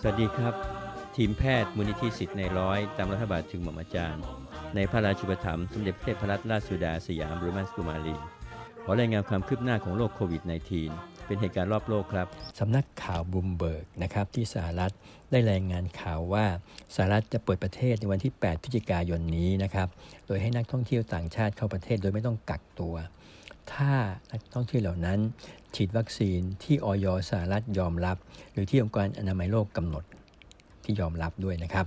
สวัสดีครับ ทีมแพทย์มูลนิธิสิทธิ์ในร้อย ตามรัฐบาลถึงหม่อมอาจารย์ ในพระราชูปถัมภ์สมเด็จพระเทพรัตนราชสุดาสยามบรมราชกุมารีขอรายงานความคืบหน้าของโรคโควิด -19 เป็นเหตุการณ์รอบโลกครับ สำนักข่าวบูมเบิร์กนะครับที่สหรัฐได้รายงานข่าวว่าสหรัฐจะเปิดประเทศในวันที่ 8 พฤศจิกายนนี้นะครับ โดยให้นักท่องเที่ยวต่างชาติเข้าประเทศโดยไม่ต้องกักตัว ถ้านักท่องเที่ยวเหล่านั้น ฉีดวัคซีนที่ออยสหรัฐยอมรับ หรือที่องค์การอนามัยโลกกำหนดที่ยอมรับด้วยนะครับ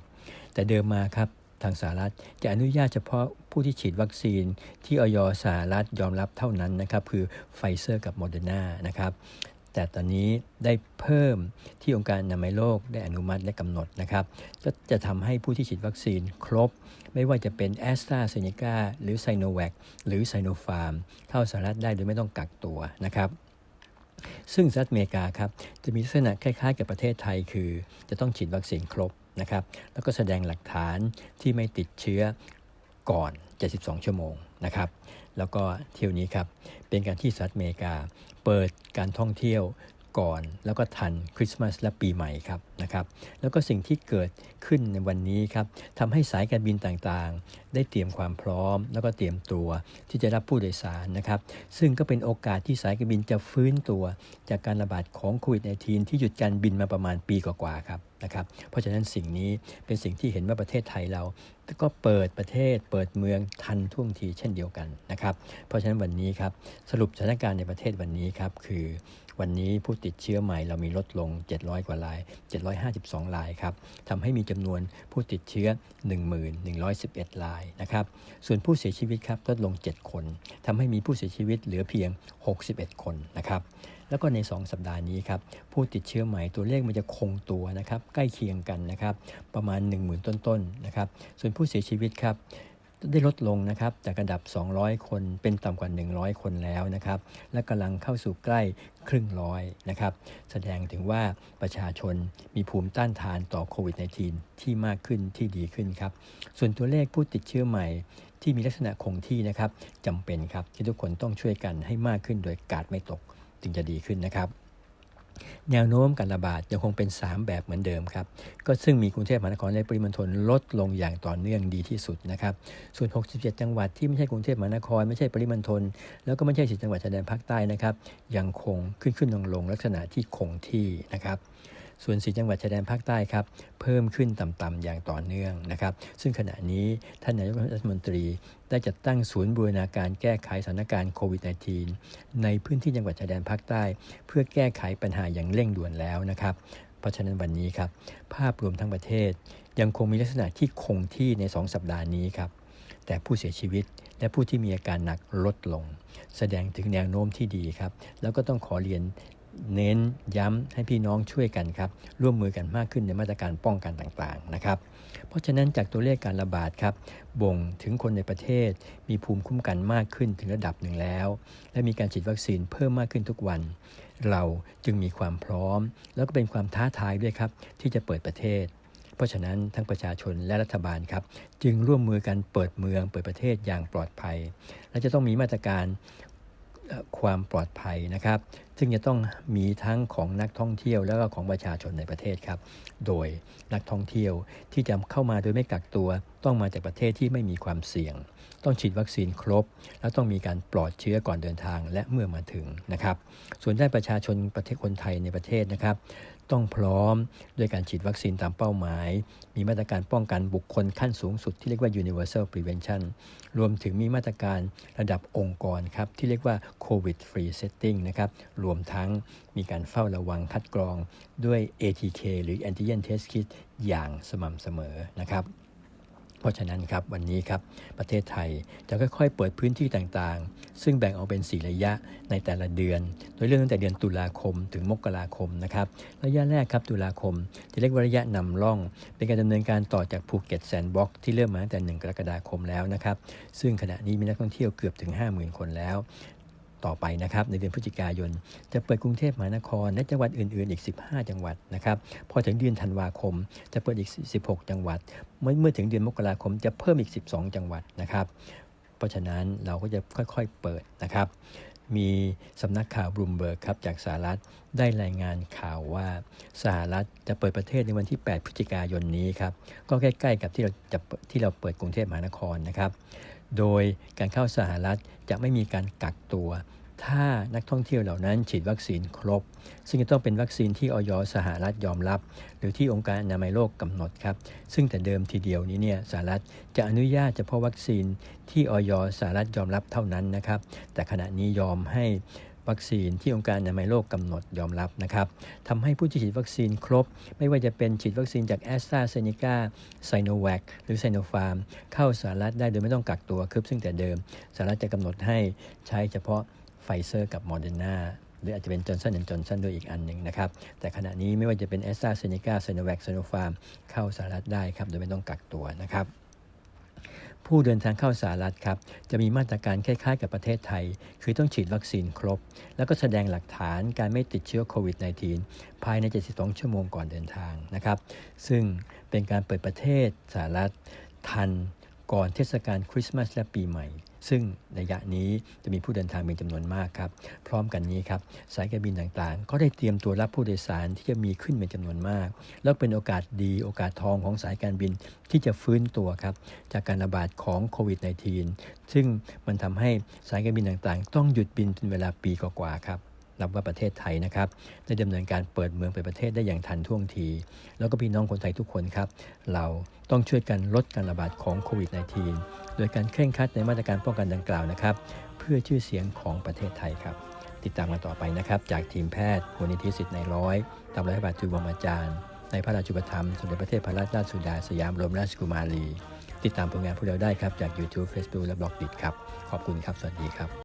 แต่เดิมมาครับทางสหรัฐจะอนุญาตเฉพาะผู้ที่ฉีดวัคซีนที่ออยสหรัฐยอมรับเท่านั้นนะครับ คือไฟเซอร์กับโมเดอร์นานะครับ แต่ตอนนี้ได้เพิ่มที่องค์การอนามัยโลกได้อนุมัติและกำหนดนะครับก็จะทำให้ผู้ที่ฉีดวัคซีนครบ ไม่ว่าจะเป็นแอสตราเซเนกาหรือไซโนแวคหรือไซโนฟาร์มเข้าสหรัฐได้โดยไม่ต้องกักตัวนะครับซึ่งสหรัฐอเมริกาครับจะมีลักษณะคล้ายๆ กับประเทศไทยคือ จะต้องฉีดวัคซีนครบนะครับแล้วก็แสดงหลักฐานที่ไม่ติดเชื้อก่อน 72 ชั่วโมงนะครับแล้วก็เที่ยวนี้ครับเป็นการที่สหรัฐอเมริกา เปิดการท่องเที่ยว ก่อนแล้วก็ทันคริสต์มาสและปีใหม่ครับนะครับแล้วก็สิ่งที่เกิดขึ้นในวันนี้ครับทำให้สายการบินต่างๆ ได้เตรียมความพร้อม แล้วก็เตรียมตัวที่จะรับผู้โดยสารนะครับซึ่งก็เป็นโอกาสที่สายการบินจะฟื้นตัว จากการระบาดของโควิด -19 ที่หยุดการบินมาประมาณปีกว่าๆครับนะครับเพราะฉะนั้นสิ่งนี้เป็นสิ่งที่เห็นว่าประเทศไทยเรา ก็เปิดประเทศ เปิดเมืองทันท่วงทีเช่นเดียวกันนะครับเพราะฉะนั้นวันนี้ครับสรุปสถานการณ์ในประเทศวันนี้ครับคือ วันนี้ผู้ติดเชื้อใหม่เรามีลดลง 700 กว่าราย 752รายครับทำให้มีจำนวนผู้ติดเชื้อ1111รายนะครับส่วนผู้เสียชีวิตครับลดลง 7 คนทำให้มีผู้เสียชีวิตเหลือเพียง 61 คนนะครับแล้วก็ใน 2 สัปดาห์นี้ครับผู้ติดเชื้อใหม่ตัวเลขมันจะคงตัวนะครับใกล้เคียงกันนะครับประมาณ 10,000 ต้นๆนะครับส่วนผู้เสียชีวิตครับ ได้ลดลงนะครับจากระดับ 200 คนเป็นต่ำกว่า 100 คนแล้วนะครับ และกำลังเข้าสู่ใกล้ครึ่งร้อยนะครับ แสดงถึงว่าประชาชนมีภูมิต้านทานต่อโควิด -19 ที่มากขึ้นที่ดีขึ้นครับ ส่วนตัวเลขผู้ติดเชื้อใหม่ที่มีลักษณะคงที่นะครับจำเป็นครับที่ทุกคนต้องช่วยกันให้มากขึ้นโดยกาดไม่ตกจึงจะดีขึ้นนะครับ แนวโน้มการระบาดยังคงเป็น 3 แบบเหมือนเดิมครับ ก็ซึ่งมีกรุงเทพมหานครและปริมณฑลลดลงอย่างต่อเนื่องดีที่สุดนะครับ ส่วน 67 จังหวัดที่ไม่ใช่กรุงเทพมหานคร ไม่ใช่ปริมณฑลแล้วก็ไม่ใช่สิจังหวัดชายแดนภาคใต้นะครับ ยังคงขึ้นขึ้นลงลงลักษณะที่คงที่นะครับ ส่วนสีจังหวัดชายแดนภาคใต้ครับเพิ่มขึ้นต่ำๆอย่างต่อเนื่องนะครับ ซึ่งขณะนี้ท่านนายกรัฐมนตรีได้จัดตั้งศูนย์บูรณาการแก้ไขสถานการณ์โควิด -19 ในพื้นที่จังหวัดชายแดนภาคใต้ เพื่อแก้ไขปัญหาอย่างเร่งด่วนแล้วนะครับ เพราะฉะนั้นวันนี้ครับภาพรวมทั้งประเทศ ยังคงมีลักษณะที่คงที่ใน 2 สัปดาห์นี้ครับแต่ผู้เสียชีวิตและผู้ที่มีอาการหนักลดลง แสดงถึงแนวโน้มที่ดีครับ แล้วก็ต้องขอเรียน เน้นย้ำให้พี่น้องช่วยกันครับ ร่วมมือกันมากขึ้นในมาตรการป้องกันต่างๆนะครับ เพราะฉะนั้นจากตัวเลขการระบาดครับ บ่งถึงคนในประเทศ มีภูมิคุ้มกันมากขึ้นถึงระดับหนึ่งแล้ว และมีการฉีดวัคซีนเพิ่มมากขึ้นทุกวัน เราจึงมีความพร้อม แล้วก็เป็นความท้าทายด้วยครับ ที่จะเปิดประเทศ เพราะฉะนั้นทั้งประชาชนและรัฐบาลครับ จึงร่วมมือกันเปิดเมืองเปิดประเทศอย่างปลอดภัย และจะต้องมีมาตรการ ความปลอดภัยนะครับ ซึ่งจะต้องมีทั้งของนักท่องเที่ยว แล้วก็ของประชาชนในประเทศครับ โดยนักท่องเที่ยวที่จะเข้ามาโดยไม่กักตัว ต้องมาจากประเทศที่ไม่มีความเสี่ยง ต้องฉีดวัคซีนครบ แล้วต้องมีการปลอดเชื้อก่อนเดินทางและเมื่อมาถึงนะครับ ส่วนด้านประชาชนประเทศคนไทยในประเทศนะครับ ต้องพร้อมด้วยการฉีดวัคซีนตามเป้าหมาย มีมาตรการป้องกันบุคคลขั้นสูงสุดที่เรียกว่า universal prevention รวมถึงมีมาตรการระดับองค์กรครับที่เรียกว่า covid free setting นะครับ รวมทั้งมีการเฝ้าระวังคัดกรองด้วย ATK หรือ antigen test kit อย่างสม่ำเสมอนะครับ ราะฉะนั้นครับวันนี้ครับประเทศไทยจะค่อยๆ เปิดพื้นที่ต่างๆ ซึ่งแบ่งออกเป็น 4 ระยะในแต่ละเดือน โดยเริ่มตั้งแต่เดือนตุลาคมถึงมกราคมนะครับระยะแรกครับตุลาคมจะเรียกว่าระยะนำร่อง เป็นการดำเนินการต่อจากภูเก็ตแซนด์บ็อกที่เริ่มมาตั้งแต่ 1 กรกฎาคมแล้วนะครับซึ่งขณะนี้มีนักท่องเที่ยวเกือบถึง 50,000 คนแล้ว ต่อไปนะครับในเดือนพฤศจิกายน จะเปิดกรุงเทพมหานครและจังหวัดอื่น ๆ อีก 15 จังหวัดนะครับพอถึงเดือนธันวาคม จะเปิดอีก 16 จังหวัด เมื่อเมื่อถึงเดือนมกราคมจะเพิ่มอีก 12 จังหวัดนะครับเพราะฉะนั้นเราก็จะค่อยๆเปิดนะครับมีสำนักข่าวบลูมเบิร์กครับจากสหรัฐได้รายงานข่าวว่าสหรัฐจะเปิดประเทศในวันที่ 8 พฤศจิกายนนี้ครับ ก็ใกล้ ๆ กับที่เราจะที่เราเปิดกรุงเทพมหานครนะครับ โดยการเข้าสหรัฐจะไม่มีการกักตัว ถ้านักท่องเที่ยวเหล่านั้นฉีดวัคซีนครบ ซึ่งจะต้องเป็นวัคซีนที่ออยสหรัฐยอมรับ หรือที่องค์การอนามัยโลกกำหนดครับ ซึ่งแต่เดิมทีเดียวนี้เนี่ยสหรัฐจะอนุญาตเฉพาะวัคซีนที่ออยสหรัฐยอมรับเท่านั้นนะครับ แต่ขณะนี้ยอมให้ วัคซีนที่องค์การอนามัยโลกกำหนดยอมรับนะครับทำให้ผู้ที่ฉีดวัคซีนครบ ไม่ว่าจะเป็นฉีดวัคซีนจากแอสตราเซเนกาไซโนแวคหรือไซโนฟาร์มเข้าสหรัฐได้โดยไม่ต้องกักตัวครบซึ่งแต่เดิมสหรัฐจะกำหนดให้ใช้เฉพาะไฟเซอร์กับโมเดอร์นาหรืออาจจะเป็นจอร์นสันแอนด์จอร์นสันด้วยอีกอันหนึ่งนะครับ แต่ขณะนี้ไม่ว่าจะเป็นแอสตราเซเนกาไซโนแวคไซโนฟาร์มเข้าสหรัฐได้ครับ โดยไม่ต้องกักตัวนะครับ ผู้เดินทางเข้าสหรัฐครับ จะมีมาตรการคล้ายๆ กับประเทศไทย คือต้องฉีดวัคซีนครบ แล้วก็แสดงหลักฐานการไม่ติดเชื้อโควิด -19 ภายใน 72 ชั่วโมงก่อนเดินทางนะครับ ซึ่งเป็นการเปิดประเทศสหรัฐทันก่อนเทศกาลคริสต์มาสและปีใหม่ ซึ่งระยะนี้จะมีผู้เดินทางเป็นจำนวนมากครับ พร้อมกันนี้ครับสายการบินต่างๆ ก็ได้เตรียมตัวรับผู้โดยสารที่จะมีขึ้นเป็นจำนวนมาก แล้วเป็นโอกาสดีโอกาสทองของสายการบินที่จะฟื้นตัวครับจากการระบาดของโควิด -19 ซึ่งมันทำให้สายการบินต่างๆ ต้องหยุดบินเป็นเวลาปีกว่าๆครับ นับว่าประเทศไทยนะครับได้ดำเนินการเปิดเมืองไปประเทศได้อย่างทันท่วงที แล้วก็พี่น้องคนไทยทุกคนครับ เราต้องช่วยกันลดการระบาดของโควิด -19 โดยการเคร่งครัดในมาตรการป้องกันดังกล่าวนะครับ เพื่อชื่อเสียงของประเทศไทยครับ ติดตามกันต่อไปนะครับ จากทีมแพทย์มูลนิธิสิทธิ์ในร้อยตามรัฐบาลจุบมอาจารย์ ในพระราชุปถัมสมเด็จพระเทพรัตนราชสุดาสยามบรมราชกุมารีติดตามผลงานพวกเราได้ครับจาก YouTube Facebook และบล็อกดิครับ ขอบคุณครับ สวัสดีครับ